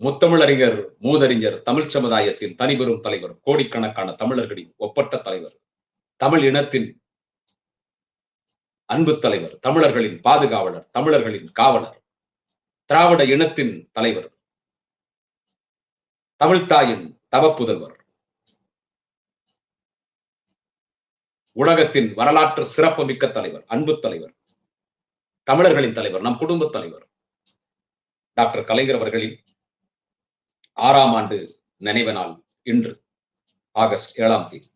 முத்தமிழறிஞர் மூதறிஞர் தமிழ் சமுதாயத்தின் தனிபெரும் தலைவர் கோடிக்கணக்கான தமிழர்களின் ஒப்பற்ற தலைவர் தமிழ் இனத்தின் அன்பு தலைவர் தமிழர்களின் பாதுகாவலர் தமிழர்களின் காவலர் திராவிட இனத்தின் தலைவர் தமிழ்தாயின் தவப்புதல்வர் உலகத்தின் வரலாற்று சிறப்புமிக்க தலைவர் அன்பு தலைவர் தமிழர்களின் தலைவர் நம் குடும்ப தலைவர் டாக்டர் கலைஞர் அவர்களின் ஆறாம் ஆண்டு நினைவு நாள் இன்று ஆகஸ்ட் ஏழாம் தேதி.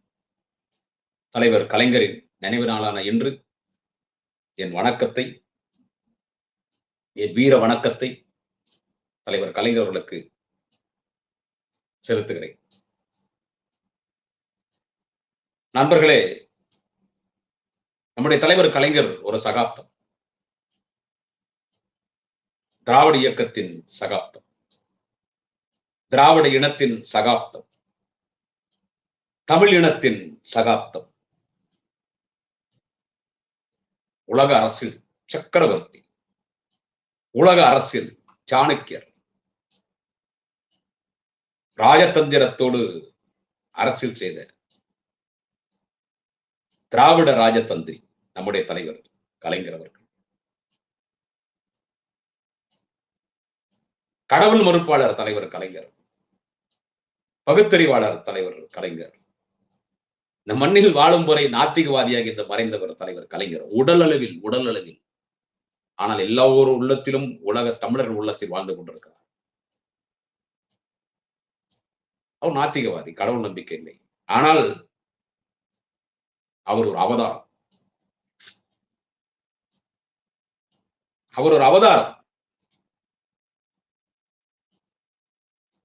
தலைவர் கலைஞரின் நினைவு நாளான இன்று என் வணக்கத்தை என் வீர வணக்கத்தை தலைவர் கலைஞர் அவர்களுக்கு செலுத்துகிறேன். நண்பர்களே நம்முடைய தலைவர் கலைஞர் ஒரு சகாப்தம். திராவிட இயக்கத்தின் சகாப்தம். திராவிட இனத்தின் சகாப்தம். தமிழ் இனத்தின் சகாப்தம். உலக அரசியல் சக்கரவர்த்தி. உலக அரசியல் சாணக்கியர். ராஜதந்திரத்தோடு அரசியல் செய்த திராவிட ராஜதந்திரி நம்முடைய தலைவர் கலைஞர் அவர்கள். கடவுள் மறுப்பாளர் தலைவர் கலைஞர். பகுத்தறிவாளர் தலைவர் கலைஞர். இந்த மண்ணில் வாழும் முறை நாத்திகவாதியாக இந்த மறைந்தவர் தலைவர் கலைஞர். உடல் அளவில் உடல் அளவில். ஆனால் எல்லோரு உள்ளத்திலும் உலக தமிழர் உள்ளத்தில் வாழ்ந்து கொண்டிருக்கிறார். அவர் நாத்திகவாதி கடவுள் நம்பிக்கை இல்லை. ஆனால் அவர் ஒரு அவதாரம். அவர் ஒரு அவதாரம்.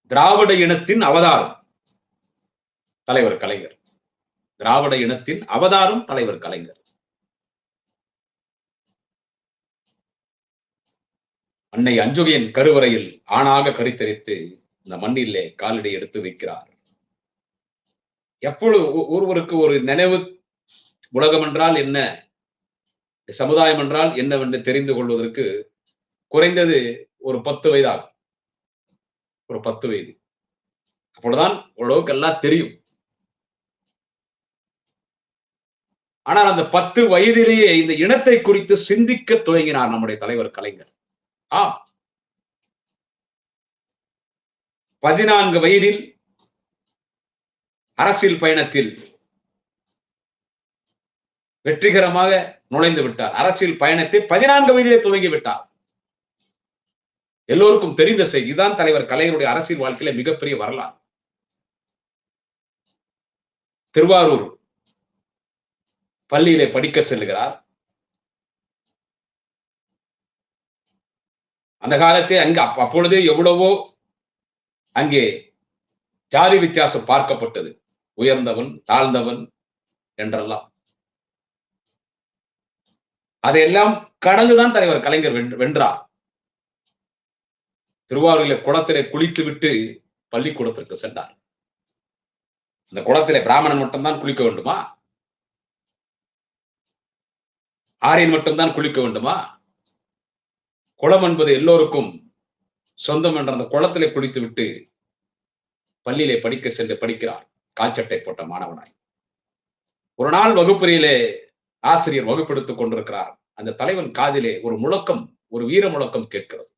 திராவிட இனத்தின் அவதாரம். தலைவர் கலைஞர். திராவிட இனத்தின் அவதாரம் தலைவர் கலைஞர். அன்னை அஞ்சுகையின் கருவறையில் ஆணாக கருத்தரித்து இந்த மண்ணிலே காலடி எடுத்து வைக்கிறார். எப்பொழுது ஒருவருக்கு ஒரு நினைவு உலகம் என்றால் என்ன? சமுதாயம் என்றால் என்னவென்று தெரிந்து கொள்வதற்கு குறைந்தது ஒரு பத்து வயதாகும். ஒரு பத்து வயது. அப்பொழுதுதான் ஓரளவுக்கு எல்லாம் தெரியும். ஆனால் அந்த பத்து வயதிலேயே இந்த இனத்தை குறித்து சிந்திக்க துவங்கினார் நம்முடைய தலைவர் கலைஞர். ஆம். பதினான்கு வயதில் அரசியல் பயணத்தில் வெற்றிகரமாக நுழைந்து விட்டார். அரசியல் பயணத்தை பதினான்கு வயதிலே துவங்கி விட்டார். எல்லோருக்கும் தெரிந்த செய்திதான் தலைவர் கலைஞருடைய அரசியல் வாழ்க்கையில மிகப்பெரிய வரலாறு. திருவாரூர் பள்ளியிலே படிக்க செல்லுகிறார். அந்த காலத்தை அங்க அப்பொழுதே எவ்வளவோ அங்கே ஜாதி வித்தியாசம் பார்க்கப்பட்டது. உயர்ந்தவன் தாழ்ந்தவன் என்றெல்லாம். அதையெல்லாம் கடந்துதான் தலைவர் கலைஞர் வென்றார். திருவாரூரில குளத்திலே குளித்து விட்டு பள்ளிக்கூடத்திற்கு சென்றார். அந்த குளத்திலே பிராமணன் மட்டும்தான் குளிக்க வேண்டுமா? ஆரியன் மட்டும்தான் குளிக்க வேண்டுமா? குளம் என்பது எல்லோருக்கும் சொந்தம் என்ற அந்த குளத்திலே குளித்து விட்டு பள்ளியிலே படிக்க சென்று படிக்கிறார். கால்சட்டை போட்ட மாணவனாய். ஒரு நாள் வகுப்பறையிலே ஆசிரியர் வகுப்பெடுத்துக் கொண்டிருக்கிறார். அந்த தலைவன் காதிலே ஒரு முழக்கம் ஒரு வீர முழக்கம் கேட்கிறது.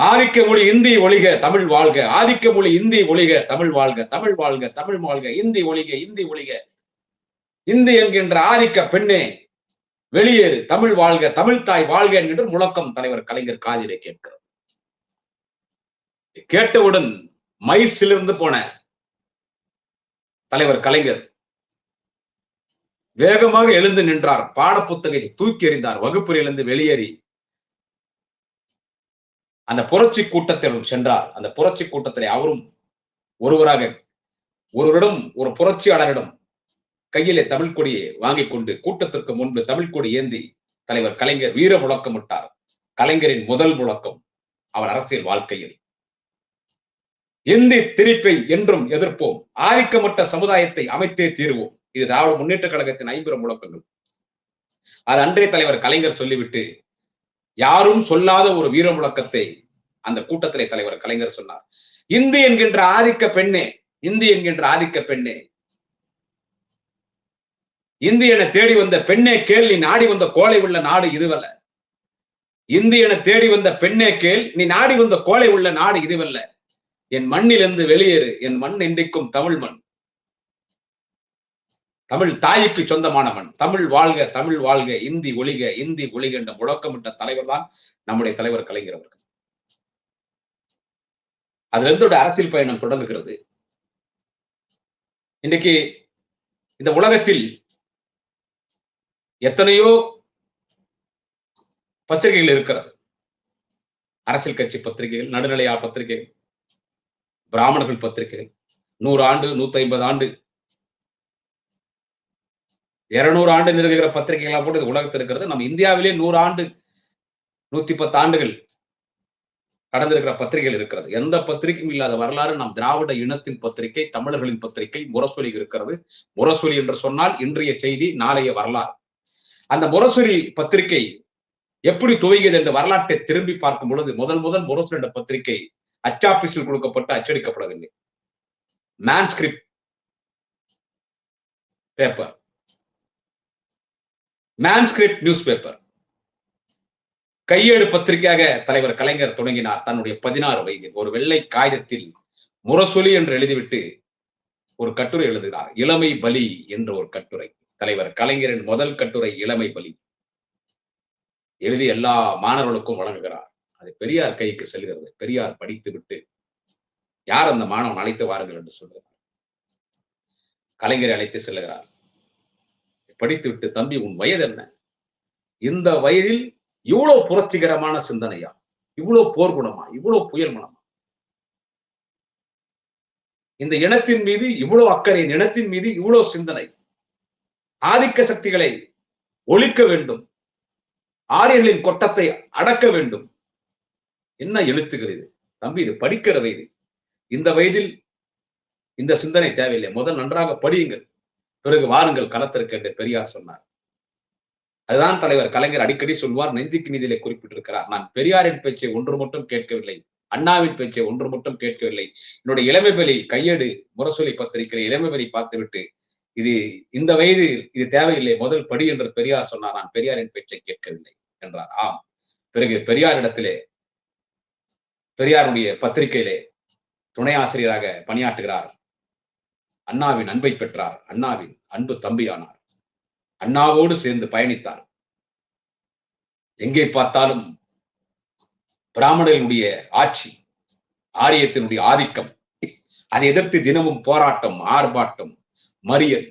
ஆதிக்க மொழி இந்தி ஒழிக தமிழ் வாழ்க. ஆதிக்க மொழி இந்தி ஒழிக தமிழ் வாழ்க தமிழ் வாழ்க தமிழ் வாழ்க. இந்தி ஒழிக இந்தி ஒழிக. இந்தி என்கின்ற ஆதிக்க பெண்ணே வெளியேறு. தமிழ் வாழ்க தமிழ் தாய் வாழ்க என்கின்ற முழக்கம் தலைவர் கலைஞர் காதிலே கேட்கிறது கேட்டவுடன் மைசிலிருந்து போன தலைவர் கலைஞர் வேகமாக எழுந்து நின்றார். பாடப்புத்தகத்தை தூக்கி எறிந்தார். வகுப்பறையிலிருந்து வெளியேறி அந்த புரட்சி கூட்டத்திலும் சென்றார். அந்த புரட்சி கூட்டத்திலே அவரும் ஒருவராக ஒருவரிடம் ஒரு புரட்சியாளரிடம் கையிலே தமிழ் கொடியை வாங்கிக் கொண்டு கூட்டத்திற்கு முன்பு தமிழ் கொடி ஏந்தி தலைவர் கலைஞர் வீர முழக்கமிட்டார் கலைஞரின் முதல் முழக்கம் அவர் அரசியல் வாழ்க்கையில். இந்தி திரிப்பை என்றும் எதிர்ப்போம். ஆதிக்கமட்ட சமுதாயத்தை அமைத்தே தீர்வோம். இது திராவிட முன்னேற்ற கழகத்தின் ஐம்பெரும் முழக்கங்கள். அது அன்றைய தலைவர் கலைஞர் சொல்லிவிட்டு யாரும் சொல்லாத ஒரு வீர முழக்கத்தை அந்த கூட்டத்திலே தலைவர் கலைஞர் சொன்னார். இந்து என்கின்ற ஆதிக்க பெண்ணே இந்து என்கின்ற ஆதிக்க பெண்ணே. இந்து என தேடி வந்த பெண்ணே கேள் நீ நாடி வந்த கோலை உள்ள நாடு இதுவல்ல. இந்து என தேடி வந்த பெண்ணே கேள் நீ நாடி வந்த கோலை உள்ள நாடு இதுவல்ல. என் மண்ணிலிருந்து வெளியேறு என் மண் இன்றைக்கும் தமிழ் மண். தமிழ் தாய்க்கு சொந்தமான மண் தமிழ் வாழ்க தமிழ் வாழ்க இந்தி ஒளிக இந்தி ஒளிக என்ற முழக்கமிட்ட தலைவர் தான் நம்முடைய தலைவர் கலைஞர் அவர்கள். அதுல இருந்து அரசியல் பயணம் தொடங்குகிறது. இன்னைக்கு இந்த உலகத்தில் எத்தனையோ பத்திரிகைகள் இருக்கிறது. அரசியல் கட்சி பத்திரிகைகள் நடுநிலையா பத்திரிகைகள் பிராமணர்கள் பத்திரிகைகள் நூறு ஆண்டு நூத்தி ஐம்பது ஆண்டு இருநூறு ஆண்டு நிறுவுகிற பத்திரிகைகளாக கூட இது உலகத்தில் இருக்கிறது. நம்ம இந்தியாவிலே நூறு ஆண்டு நூத்தி பத்து ஆண்டுகள் கடந்திருக்கிற பத்திரிகைகள் இருக்கிறது. எந்த பத்திரிகையும் இல்லாத வரலாறு நம் திராவிட இனத்தின் பத்திரிகை தமிழர்களின் பத்திரிகை முரசொலி இருக்கிறது. முரசொலி என்று சொன்னால் இன்றைய செய்தி நாளைய வரலாறு. அந்த முரசொலி பத்திரிகை எப்படி துவங்கியது என்ற வரலாற்றை திரும்பி பார்க்கும் பொழுது முதல் முதல் முரசொலி என்ற பத்திரிகை அச்சாபீஸில் கொடுக்கப்பட்டு அச்சடிக்கப்படவில்லை. Manuscript paper manuscript newspaper கையேடு பத்திரிகையாக தலைவர் கலைஞர் தொடங்கினார் தன்னுடைய பதினாறு வயதில். ஒரு வெள்ளை காகிதத்தில் முரசொலி என்று எழுதிவிட்டு ஒரு கட்டுரை எழுதுகிறார். இளமை பலி என்ற ஒரு கட்டுரை. தலைவர் கலைஞரின் முதல் கட்டுரை இளமை பலி. எழுதி எல்லா மாணவர்களுக்கும் வழங்குகிறார். அது பெரியார் கைக்கு செல்கிறது. பெரியார் படித்து விட்டு யார் அந்த மாணவன் அழைத்து வாருங்கள் என்று சொல்லுகிறார். கலைஞரை அழைத்து செல்லுகிறார். படித்து விட்டு தம்பி உன் வயது என்ன? இந்த வயதில் இவ்வளவு புரட்சிகரமான சிந்தனையா? இவ்வளவு போர்க்குணமா இவ்வளவு புயல் மனமா இந்த இனத்தின் மீது இவ்வளவு அக்கறை இனத்தின் மீது இவ்வளவு சிந்தனை ஆதிக்க சக்திகளை ஒழிக்க வேண்டும் ஆரியர்களின் கொட்டத்தை அடக்க வேண்டும். என்ன எழுத்துகிறது தம்பி இது படிக்கிற வயது. இந்த வயதில் இந்த சிந்தனை தேவையில்லை. முதல் நன்றாக படியுங்கள். பிறகு வாருங்கள் களத்திற்கு என்று பெரியார் சொன்னார். அதுதான் தலைவர் கலைஞர் அடிக்கடி சொல்வார் நெஞ்சுக்கு நீதியிலே குறிப்பிட்டிருக்கிறார். நான் பெரியாரின் பேச்சை ஒன்று மட்டும் கேட்கவில்லை அண்ணாவின் பேச்சை ஒன்று மட்டும் கேட்கவில்லை. என்னுடைய இளமைவெளி கையேடு முரசொலி பத்திரிகையில் இளமைவெளி பார்த்துவிட்டு இது இந்த வயது இது தேவையில்லை முதல் படி என்று பெரியார் சொன்னார். நான் பெரியாரின் பேச்சை கேட்கவில்லை என்றார். ஆம். பிறகு பெரியாரிடத்திலே பெரியாருடைய பத்திரிகையிலே துணை ஆசிரியராக பணியாற்றுகிறார். அண்ணாவின் அன்பை பெற்றார். அண்ணாவின் அன்பு தம்பியானார். அண்ணாவோடு சேர்ந்து பயணித்தார். எங்கே பார்த்தாலும் பிராமணர்களுடைய ஆட்சி ஆரியத்தினுடைய ஆதிக்கம் அதை எதிர்த்து தினமும் போராட்டம் ஆர்ப்பாட்டம் மறியல்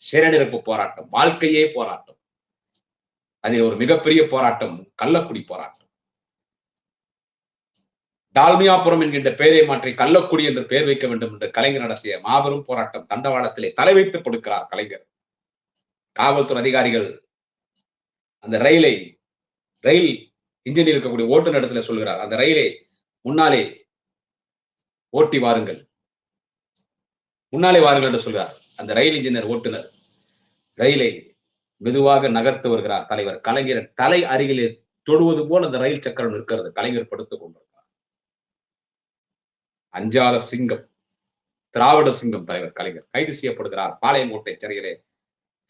சிறநிரப்பு போராட்டம் வாழ்க்கையே போராட்டம். அதில் ஒரு மிகப்பெரிய போராட்டம் கள்ளக்குடி போராட்டம். டால்மியாபுரம் என்கின்ற பெயரை மாற்றி கள்ளக்குடி என்று பெயர் வைக்க வேண்டும் என்று கலைஞர் நடத்திய மாபெரும் போராட்டம் தண்டவாளத்திலே தலை வைத்து கொடுக்கிறார் கலைஞர். காவல்துறை அதிகாரிகள் அந்த ரயிலை ரயில் இன்ஜினியர் இருக்கக்கூடிய ஓட்டுநர் இடத்துல சொல்கிறார் அந்த ரயிலை முன்னாலே ஓட்டி வாருங்கள். முன்னாலே வாருங்கள் என்று சொல்கிறார் அந்த ரயில் இன்ஜினியர் ஓட்டுநர் ரயிலை மெதுவாக நகர்த்து வருகிறார் தலைவர். கலைஞர் தலை அருகிலே தொடுவது போல் அந்த ரயில் சக்கரம் இருக்கிறது கலைஞர் படுத்துக் கொண்டார். அஞ்சால சிங்கம் திராவிட சிங்கம் தலைவர் கலைஞர் கைது செய்யப்படுகிறார். பாளையங்கோட்டை சிறையிலே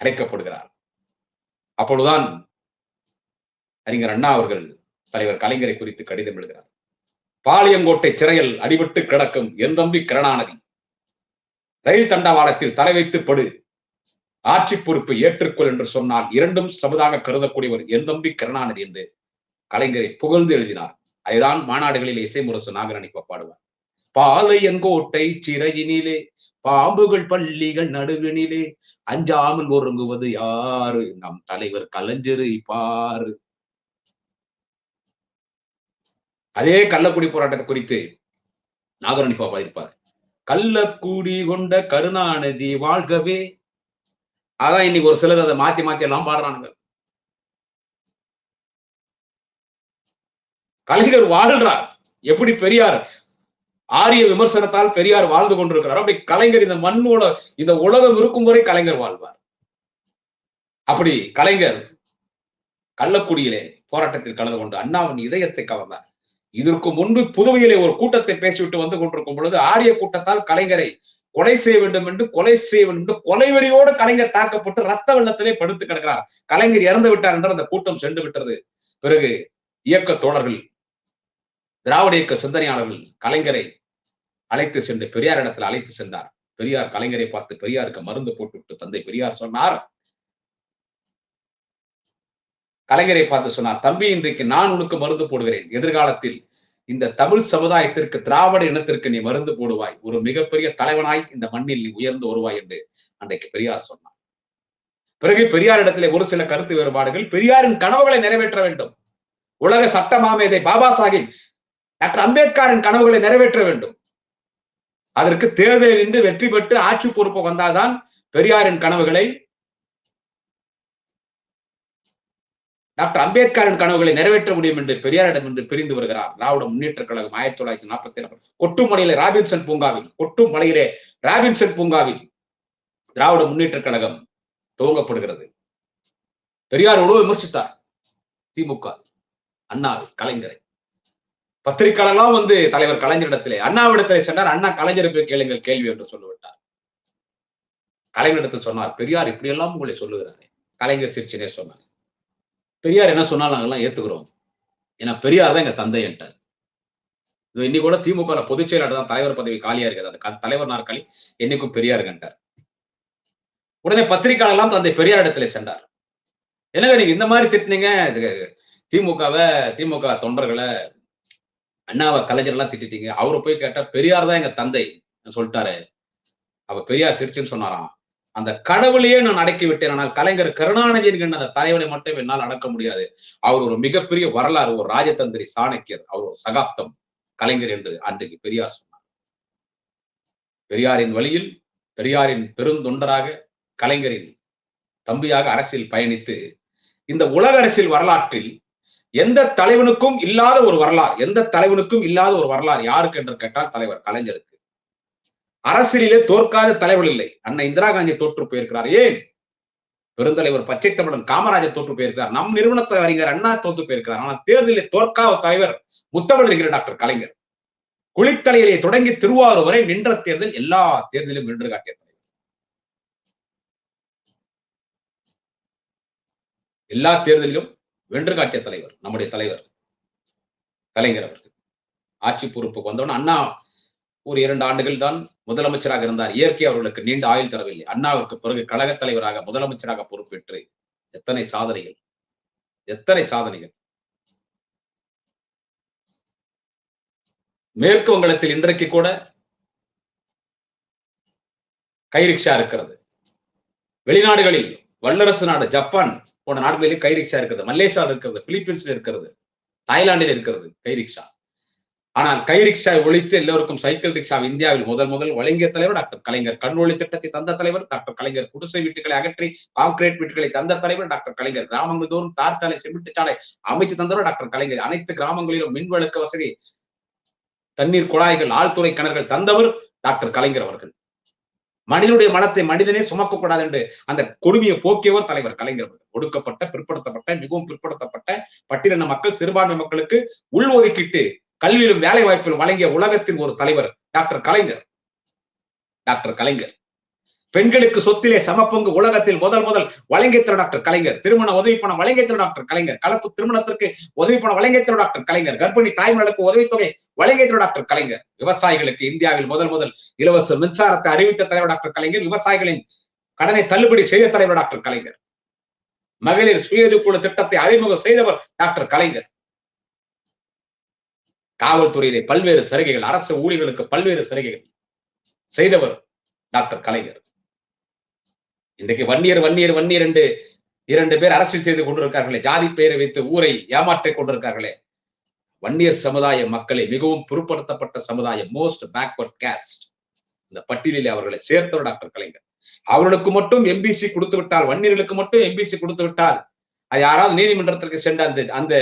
அடைக்கப்படுகிறார். அப்பொழுதுதான் அறிஞர் அண்ணா அவர்கள் தலைவர் கலைஞரை குறித்து கடிதம் எழுதுகிறார். பாளையங்கோட்டை சிறையில் அடிபட்டு கிடக்கும் என் தம்பி கருணாநிதி ரயில் தண்டவாளத்தில் தலை வைத்து படு ஆட்சி பொறுப்பு ஏற்றுக்கொள் என்று சொன்னால் இரண்டும் சமுதாக கருதக்கூடியவர் என் தம்பி கருணாநிதி என்று கலைஞரை புகழ்ந்து எழுதினார். அதுதான் மாநாடுகளில் இசைமுரசு நாகரணிப்ப பாடுவார் பாளையங்கோட்டை சிறையினிலே பாம்புகள் பள்ளிகள் நடுவினிலே அஞ்சாமல் ஒருங்குவது யாரு? நம் தலைவர் கலைஞரை பாரு அதே கள்ளக்குடி போராட்டத்தை குறித்து நாகரணிப்பா பாடியிருப்பார் கள்ளக்குடி கொண்ட கருணாநிதி வாழ்கவே அதான் இன்னைக்கு ஒரு சிலர் அதை மாத்தி மாத்தி எல்லாம் பாடுறானுங்க. கலைஞர் வாழ்றார். எப்படி பெரியார் ஆரிய விமர்சனத்தால் பெரியார் வாழ்ந்து கொண்டிருக்கிறார். அப்படி கலைஞர் இந்த மண்ணோட இந்த உலகம் இருக்கும் வரை கலைஞர் வாழ்வார். அப்படி கலைஞர் கள்ளக்குடியிலே போராட்டத்தில் கலந்து கொண்டு அண்ணாவின் இதயத்தை கவர்ந்தார். இதற்கு முன்பு புதுவையிலே ஒரு கூட்டத்தை பேசிவிட்டு வந்து கொண்டிருக்கும் பொழுது ஆரிய கூட்டத்தால் கலைஞரை கொலை செய்ய வேண்டும் என்று கொலை செய்ய வேண்டும் என்று கொலைவெறியோடு கலைஞர் தாக்கப்பட்டு ரத்த வெள்ளத்திலே படுத்து கிடக்கிறார். கலைஞர் இறந்து விட்டார் என்று அந்த கூட்டம் சென்று விட்டது. பிறகு இயக்க தோழர்கள் திராவிட இயக்க சிந்தனையாளர்கள் கலைஞரை அழைத்து சென்று பெரியார் இடத்துல அழைத்து சென்றார். பெரியார் கலைஞரை பார்த்து பெரியாருக்கு மருந்து போட்டுவிட்டு தந்தை பெரியார் சொன்னார். கலைஞரை பார்த்து சொன்னார் தம்பி இன்றைக்கு நான் உனக்கு மருந்து போடுகிறேன். எதிர்காலத்தில் இந்த தமிழ் சமுதாயத்திற்கு திராவிட இனத்திற்கு நீ மருந்து போடுவாய். ஒரு மிகப்பெரிய தலைவனாய் இந்த மண்ணில் நீ உயர்ந்து வருவாய் என்று அன்றைக்கு பெரியார் சொன்னார். பிறகு பெரியார் இடத்திலே ஒரு சில கருத்து வேறுபாடுகள். பெரியாரின் கனவுகளை நிறைவேற்ற வேண்டும். உலக சட்ட மாமேதை பாபா சாஹிப் டாக்டர் அம்பேத்கரின் கனவுகளை நிறைவேற்ற வேண்டும். அதற்கு தேர்தலில் நின்று வெற்றி பெற்று ஆட்சி பொறுப்பு வந்தால்தான் பெரியாரின் கனவுகளை டாக்டர் அம்பேத்கரின் கனவுகளை நிறைவேற்ற முடியும் என்று பெரியாரிடமிருந்து பிரிந்து வருகிறார். திராவிட முன்னேற்ற கழகம் ஆயிரத்தி தொள்ளாயிரத்தி நாற்பத்தி ஏழு கொட்டுமலையிலே ராபின்சன் பூங்காவில் கொட்டுமலையிலே ராபின்சன் பூங்காவில் திராவிட முன்னேற்ற கழகம் துவங்கப்படுகிறது. பெரியார் உணவு விமர்சித்தார். திமுக அண்ணா கலைஞரை. பத்திரிகையாளெல்லாம் வந்து தலைவர் கலைஞரிடத்திலே அண்ணாவிடத்திலே சென்றார். அண்ணா கலைஞருக்கு கேளுங்கள் கேள்வி என்று சொல்லிவிட்டார். கலைஞரிடத்தில் சொன்னார் பெரியார் இப்படியெல்லாம் உங்களை சொல்லுகிறாரு. கலைஞர் சிரிச்சினே சொன்னார். பெரியார் என்ன சொன்னாலும் நாங்கெல்லாம் ஏத்துக்கிறோம். ஏன்னா பெரியார் தான் எங்க தந்தை என்றார். இன்னி கூட திமுக பொதுச் செயலாளர் தான் தலைவர் பதவி காலியா இருக்குது அந்த தலைவர் நாற்காலி என்னைக்கும் பெரியார் கண்டார். உடனே பத்திரிகையாளர்லாம் தந்தை பெரியார் இடத்துல சென்றார். என்னங்க நீங்க இந்த மாதிரி திட்டினீங்க? இது திமுகவை திமுக தொண்டர்களை அண்ணாவை கலைஞர் எல்லாம் திட்டிட்டீங்க. அவரை போய் கேட்டா பெரியார் தான் எங்க தந்தை சொல்லிட்டாரு. அவ பெரியார் சிரிச்சுன்னு சொன்னாராம். அந்த கடவுளையே நான் அடக்கி விட்டேன். ஆனால் கலைஞர் கருணாநிதி என்கின்ற அந்த தலைவனை மட்டும் என்னால் அடக்க முடியாது. அவர் ஒரு மிகப்பெரிய வரலாறு ஒரு ராஜதந்திரி சாணக்கியர். அவர் ஒரு சகாப்தம் கலைஞர் என்று அன்றைக்கு பெரியார் சொன்னார். பெரியாரின் வழியில் பெரியாரின் பெருந்தொண்டராக கலைஞரின் தம்பியாக அரசியல் பயணித்து இந்த உலக அரசியல் வரலாற்றில் எந்த தலைவனுக்கும் இல்லாத ஒரு வரலாறு எந்த தலைவனுக்கும் இல்லாத ஒரு வரலாறு யாருக்கு என்று கேட்டால் தலைவர் கலைஞருக்கு. அரசியலிலே தோற்காத தலைவர் இல்லை. அண்ணன் இந்திரா காந்தி தோற்று போயிருக்கிறார். ஏன்? பெருந்தலைவர் பச்சை தமிழன் காமராஜர் தோற்று போயிருக்கிறார். நம் நிறுவனத்தை அறிஞர் அண்ணா தோற்று போயிருக்கிறார். ஆனால் தேர்தலில் தோற்காத தலைவர் முத்தமிழ் இருக்கிற டாக்டர் கலைஞர். குளித்தலையிலே தொடங்கி திருவாரூர் வரை நின்ற தேர்தல் எல்லா தேர்தலிலும் நின்று காட்டிய தலைவர். எல்லா தேர்தலிலும் வென்று காட்டிய தலைவர் நம்முடைய தலைவர் கலைஞர் அவர்கள். ஆட்சி பொறுப்புக்கு வந்தவுடன் அண்ணா ஒரு இரண்டு ஆண்டுகள் தான் முதலமைச்சராக இருந்தார். இயற்கை அவர்களுக்கு நீண்ட ஆயுள் தரவில்லை. அண்ணாவுக்கு பிறகு கழகத் தலைவராக முதலமைச்சராக பொறுப்பேற்று எத்தனை சாதனைகள்? எத்தனை சாதனைகள்? மேற்கு வங்கத்தில் இன்றைக்கு கூட கைரிக்ஷா இருக்கிறது. வெளிநாடுகளில் வல்லரசு நாடு ஜப்பான் போன்ற நாடுகளிலே கைரிக்ஷா இருக்கிறது. மலேசியாவில் இருக்கிறது பிலிப்பீன்ஸ்ல இருக்கிறது தாய்லாண்டில் இருக்கிறது கைரிக்ஷா ஆனால் கை ரிக்ஷா ஒழித்து எல்லோருக்கும் சைக்கிள் ரிக்ஷா இந்தியாவில் முதல் முதல் வழங்கிய தலைவர் டாக்டர் கலைஞர் கண்ணொழி திட்டத்தை தந்த தலைவர் டாக்டர் கலைஞர் குடிசை வீட்டுகளை அகற்றி கான்கிரீட் வீட்டுகளை தந்த தலைவர் டாக்டர் கலைஞர் கிராமங்கள் தோறும் தார் சாலை சிமெண்ட் சாலை அமைத்து தந்தவர் டாக்டர் கலைஞர். அனைத்து கிராமங்களிலும் மின் வசதி தண்ணீர் குழாய்கள் ஆழ்துறை கிணறுகள் தந்தவர் டாக்டர் கலைஞர் அவர்கள். மனிதனுடைய மனத்தை மனிதனே சுமக்கக்கூடாது என்று அந்த கொடுமையை போக்கியவர் தலைவர் கலைஞர் அவர்கள். ஒடுக்கப்பட்ட பிற்படுத்தப்பட்ட மிகவும் பிற்படுத்தப்பட்ட பட்டியலின மக்கள் சிறுபான்மை மக்களுக்கு உள்ஒதுக்கீட்டு கல்வியிலும் வேலை வாய்ப்பிலும் வழங்கிய உலகத்தின் ஒரு தலைவர் டாக்டர் கலைஞர். டாக்டர் கலைஞர். பெண்களுக்கு சொத்திலே சமப்பங்கு உலகத்தில் முதல் முதல் வழங்கிய திரு டாக்டர் கலைஞர். திருமண உதவி பணம் வழங்கிய திரு டாக்டர் கலைஞர். கலப்பு திருமணத்திற்கு உதவி பணம் வழங்கிய திரு டாக்டர் கலைஞர். கர்ப்பிணி தாய்மகளுக்கு உதவித்தொகை வழங்கிய திரு டாக்டர் கலைஞர். விவசாயிகளுக்கு இந்தியாவில் முதல் முதல் இலவச மின்சாரத்தை அறிவித்த தலைவர் டாக்டர் கலைஞர். விவசாயிகளின் கடனை தள்ளுபடி செய்த தலைவர் டாக்டர் கலைஞர். மகளிர் சுய திட்டத்தை அறிமுகம் செய்தவர் டாக்டர் கலைஞர். காவல்துறையிலே பல்வேறு சலுகைகள் அரசு ஊழியர்களுக்கு பல்வேறு சலுகைகள் செய்தவர் டாக்டர் கலைஞர். இன்றைக்கு வன்னியர் வன்னியர் வன்னியர் என்று இரண்டு பேர் அரசியல் செய்து கொண்டிருக்கார்களே ஜாதி பெயரை வைத்து ஊரை ஏமாற்றிக் கொண்டிருக்கார்களே வன்னியர் சமுதாய மக்களை மிகவும் பிற்படுத்தப்பட்ட சமுதாயம் மோஸ்ட் பேக்வர்ட் கேஸ்ட் இந்த பட்டியலில் அவர்களை சேர்த்தவர் டாக்டர் கலைஞர். அவர்களுக்கு மட்டும் எம்பிசி கொடுத்து விட்டால் வன்னியர்களுக்கு மட்டும் எம்பிசி கொடுத்து விட்டால் அது யாராவது நீதிமன்றத்திற்கு சென்ற அந்த அந்த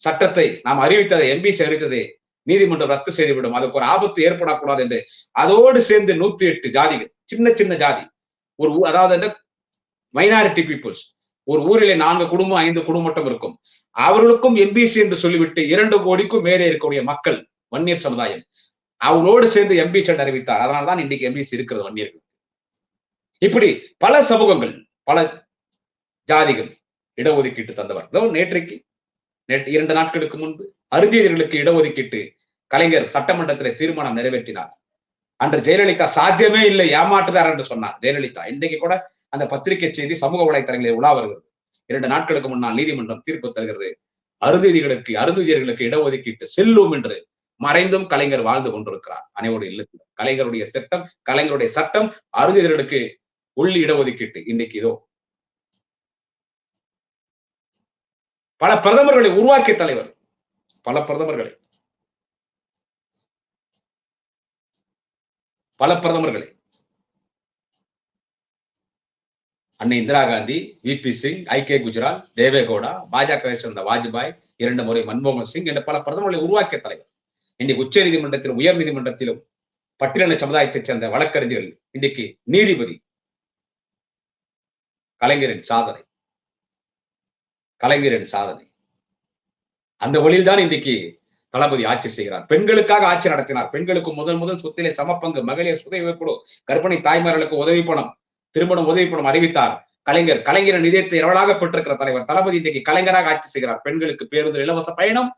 சட்டத்தை நாம் அறிவித்ததை எம்பிசி அறிவித்ததை நீதிமன்றம் ரத்து செய்துவிடும். அதுக்கு ஒரு ஆபத்து ஏற்படக்கூடாது என்று. அதோடு சேர்ந்து நூத்தி எட்டு ஜாதிகள் சின்ன சின்ன ஜாதி. ஒரு அதாவது என்ன? மைனாரிட்டி பீப்புள்ஸ் ஒரு ஊரிலே நான்கு குடும்பம் ஐந்து குடும்பம் இருக்கும். அவர்களுக்கும் எம்பிசி என்று சொல்லிவிட்டு இரண்டு கோடிக்கும் மேலே இருக்கக்கூடிய மக்கள் வன்னியர் சமுதாயம். அவங்களோடு சேர்ந்து எம்பிசி என்று அறிவித்தார். அதனால்தான் இன்னைக்கு எம்பிசி இருக்கிறது வன்னியர்கள். இப்படி பல சமூகங்கள் பல ஜாதிகள் இடஒதுக்கீட்டு தந்தவர். நேற்றைக்கு நேற்று இரண்டு நாட்களுக்கு முன்பு அருந்தியர்களுக்கு இடஒதுக்கீட்டு கலைஞர் சட்டமன்றத்தில் தீர்மானம் நிறைவேற்றினார். அன்று ஜெயலலிதா சாத்தியமே இல்லை ஏமாற்றுதார் என்று சொன்னார். ஜெயலலிதா இன்றைக்கு கூட அந்த பத்திரிகை செய்தி சமூக வலைத்தளங்களில் உலா வருகிறது. இரண்டு நாட்களுக்கு முன்னால் நீதிமன்றம் தீர்ப்பு தருகிறது. அருந்ததிகளுக்கு அருந்ததியர்களுக்கு இடஒதுக்கீட்டு செல்லும் என்று மறைந்தும் கலைஞர் வாழ்ந்து கொண்டிருக்கிறார். அனைவருடைய இல்லத்தில் கலைஞருடைய திட்டம் கலைஞருடைய சட்டம் அருந்ததியர்களுக்கு உள் இடஒதுக்கீட்டு இன்னைக்கு இதோ. பல பிரதமர்களை உருவாக்கிய தலைவர். பல பிரதமர்களை. பல பிரதமர்களை. அன்னை Indira Gandhi V P Singh I K Gujral Deve Gowda பாஜகவை சேர்ந்த வாஜ்பாய் இரண்டு முறை மன்மோகன் சிங் என்ற பல பிரதமர்களை உருவாக்கிய தலைவர். இன்னைக்கு உச்ச நீதிமன்றத்திலும் உயர் நீதிமன்றத்திலும் பட்டியலின சமுதாயத்தைச் சேர்ந்த வழக்கறிஞர்கள் இன்னைக்கு நீதிபதி. கலைஞரின் சாதனை. கலைஞரின் சாதனை. அந்த வழியில் தான் இன்றைக்கு தளபதி ஆட்சி செய்கிறார். பெண்களுக்காக ஆட்சி நடத்தினார். பெண்களுக்கு முதல் முதல் சொத்திலே சமப்பங்கு மகளிர் சுதவி குழு கர்ப்பிணி தாய்மார்களுக்கு உதவி பணம் திருமணம் உதவி பணம் அறிவித்தார் கலைஞர். கலைஞரின் நிதியத்தை இரவலாக பெற்றிருக்கிற தலைவர் தளபதி இன்றைக்கு கலைஞராக ஆட்சி செய்கிறார். பெண்களுக்கு பேருந்து இலவச பயணம்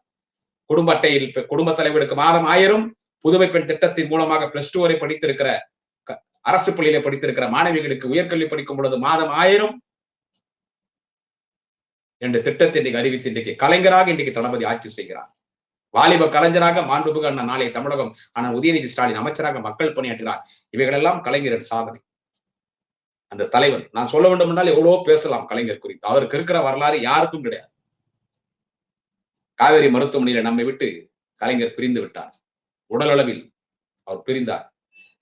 குடும்ப அட்டையில் குடும்ப தலைவருக்கு மாதம் ஆயிரம் புதுமை பெண் திட்டத்தின் மூலமாக பிளஸ் டூ வரை படித்திருக்கிற அரசு பள்ளியில படித்திருக்கிற மாணவிகளுக்கு உயர்கல்வி படிக்கும் பொழுது மாதம் ஆயிரம் என்ற திட்டத்தை இன்றைக்கு அறிவித்து இன்றைக்கு கலைஞராக இன்றைக்கு தளபதி ஆட்சி செய்கிறார். வாலிப கலைஞராக மாண்புமிகு அண்ணன் நாளை தமிழகம் ஆனால் உதயநிதி ஸ்டாலின் அமைச்சராக மக்கள் பணியாற்றினார் இவைகளெல்லாம் கலைஞரின் சாதனை. அந்த தலைவர் நான் சொல்ல வேண்டும் என்றால் எவ்வளவோ பேசலாம் கலைஞர் குறித்து. அவருக்கு இருக்கிற வரலாறு யாருக்கும் கிடையாது. காவேரி மருத்துவமனையில நம்மை விட்டு கலைஞர் பிரிந்து விட்டார். உடல் அளவில் அவர் பிரிந்தார்.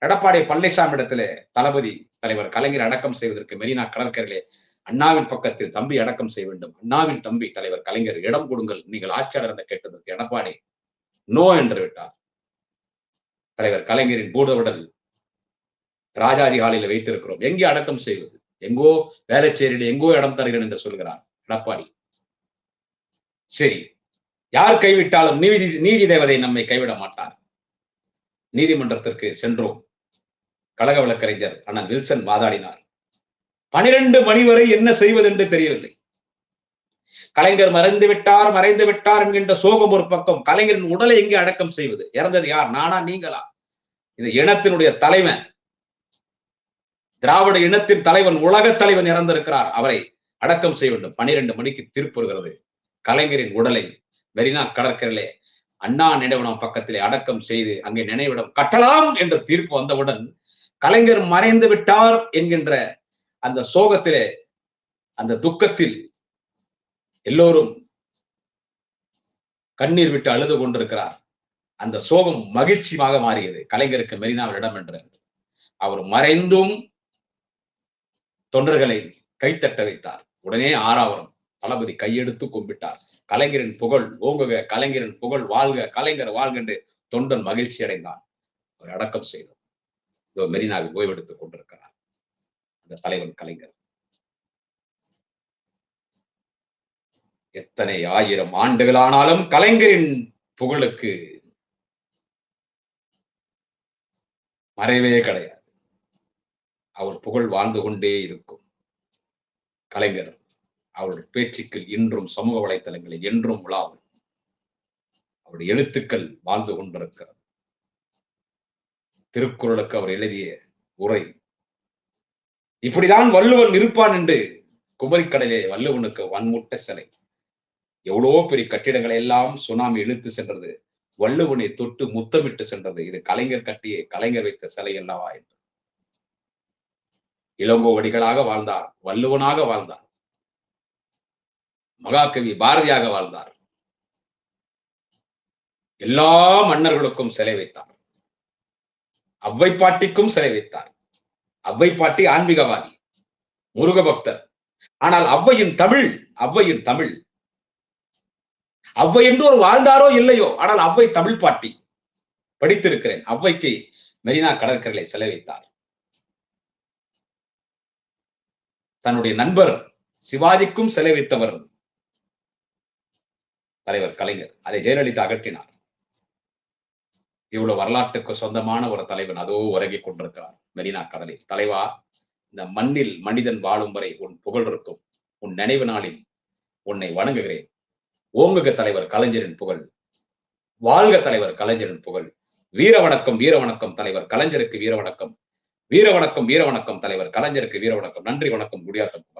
எடப்பாடி பழனிசாமி இடத்துல தளபதி தலைவர் கலைஞர் அடக்கம் செய்வதற்கு மெரினா கடற்கரையிலே அண்ணாவின் பக்கத்தில் தம்பி அடக்கம் செய்ய வேண்டும். அண்ணாவின் தம்பி தலைவர் கலைஞர் இடம் கொடுங்கள். நீங்கள் ஆட்சியாளர் என கேட்டதற்கு எடப்பாடி நோ என்று விட்டார். தலைவர் கலைஞரின் பூடவுடல் ராஜாஜி ஹாலில் வைத்திருக்கிறோம். எங்கே அடக்கம் செய்வது? எங்கோ வேலைச்சேரியில் எங்கோ இடம் தருகிறேன் என்று சொல்கிறார் எடப்பாடி. சரி. யார் கைவிட்டாலும் நீதி நீதி தேவதை நம்மை கைவிட மாட்டார். நீதிமன்றத்திற்கு சென்றோம். கழக வழக்கறிஞர் அண்ணன் வில்சன் வாதாடினார். பனிரெண்டு மணி வரை என்ன செய்வது என்று தெரியவில்லை. கலைஞர் மறைந்து விட்டார் மறைந்து விட்டார் என்கின்ற சோகம் ஒரு பக்கம் கலைஞரின் உடலை எங்கே அடக்கம் செய்வது? இறந்தது யார்? நானா நீங்களா? இந்த இனத்தினுடைய தலைவன். திராவிட இனத்தின் தலைவன் உலக தலைவன் இறந்திருக்கிறார். அவரை அடக்கம் செய்ய வேண்டும். பனிரெண்டு மணிக்கு தீர்ப்பு கலைஞரின் உடலை மெரினா கடற்கரையிலே அண்ணா நினைவிடம் பக்கத்திலே அடக்கம் செய்து அங்கே நினைவிடம் கட்டலாம் என்ற தீர்ப்பு வந்தவுடன் கலைஞர் மறைந்து விட்டார் என்கின்ற அந்த சோகத்திலே அந்த துக்கத்தில் எல்லோரும் கண்ணீர் விட்டு அழுது கொண்டிருக்கிறார். அந்த சோகம் மகிழ்ச்சியாக மாறியது. கலைஞருக்கு மெரினாவில் இடம் என்று. அவர் மறைந்தும் தொண்டர்களை கைத்தட்ட வைத்தார். உடனே ஆறாவரம் தளபதி கையெடுத்து கும்பிட்டார். கலைஞரின் புகழ் ஓங்குக கலைஞரின் புகழ் வாழ்க கலைஞர் வாழ்கென்று தொண்டன் மகிழ்ச்சி அடைந்தான் அவர் அடக்கம் செய்தார். மெரினாவில் ஓய்வெடுத்துக் கொண்டிருக்கிறார் அந்த தலைவன் கலைஞர். எத்தனை ஆயிரம் ஆண்டுகளானாலும் கலைஞரின் புகழுக்கு மறைவே கிடையாது. அவர் புகழ் வாழ்ந்து கொண்டே இருக்கும். கலைஞர் அவருடைய பேச்சுக்கள் இன்றும் சமூக வலைத்தளங்களில் என்றும் உலாவும். அவருடைய எழுத்துக்கள் வாழ்ந்து கொண்டிருக்கிறது. திருக்குறளுக்கு அவர் எழுதிய உரை. இப்படிதான் வள்ளுவன் இருப்பான் என்று குமரிக்கடலே வள்ளுவனுக்கு வன்முட்ட சிலை. எவ்வளவோ பெரிய கட்டிடங்களை எல்லாம் சுனாமி இழுத்து சென்றது. வள்ளுவனை தொட்டு முத்தமிட்டு சென்றது. இது கலைஞர் கட்டிய கலைஞர் வைத்த சிலை அல்லவா என்று. இளங்கோவடிகளாக வாழ்ந்தார் வள்ளுவனாக வாழ்ந்தார். மகாகவி பாரதியாக வாழ்ந்தார். எல்லா மன்னர்களுக்கும் சிலை வைத்தார். அவ்வை பாட்டிக்கும் சிறை வைத்தார். அவ்வை பாட்டி ஆன்மீகவாதி முருக பக்தர் ஆனால் அவ்வையின் தமிழ் அவ்வையின் தமிழ். அவ்வை என்று ஒரு வாழ்ந்தாரோ இல்லையோ ஆனால் அவ்வை தமிழ் பாட்டி படித்திருக்கிறேன். அவ்வைக்கு மெரினா கடற்கரைகளை சிலை வைத்தார். தன்னுடைய நண்பர் சிவாஜிக்கும் சிலை வைத்தவர் தலைவர் கலைஞர். அதை ஜெயலலிதா அகற்றினார். இவ்வளவு வரலாற்றுக்கு சொந்தமான ஒரு தலைவன் அதோ உறங்கிக் கொண்டிருக்கிறார் மெரினா கடலில். தலைவா இந்த மண்ணில் மனிதன் வாழும் வரை உன் புகழ் இருக்கும். உன் நினைவு நாளில் உன்னை வணங்குகிறேன். ஓங்குக தலைவர் கலைஞரின் புகழ். வாழ்க தலைவர் கலைஞரின் புகழ். வீர வணக்கம் வீர வணக்கம் தலைவர் கலைஞருக்கு வீர வணக்கம் வீர வணக்கம் வீர வணக்கம் தலைவர் கலைஞருக்கு வீர வணக்கம் நன்றி வணக்கம். குடியாத்தம்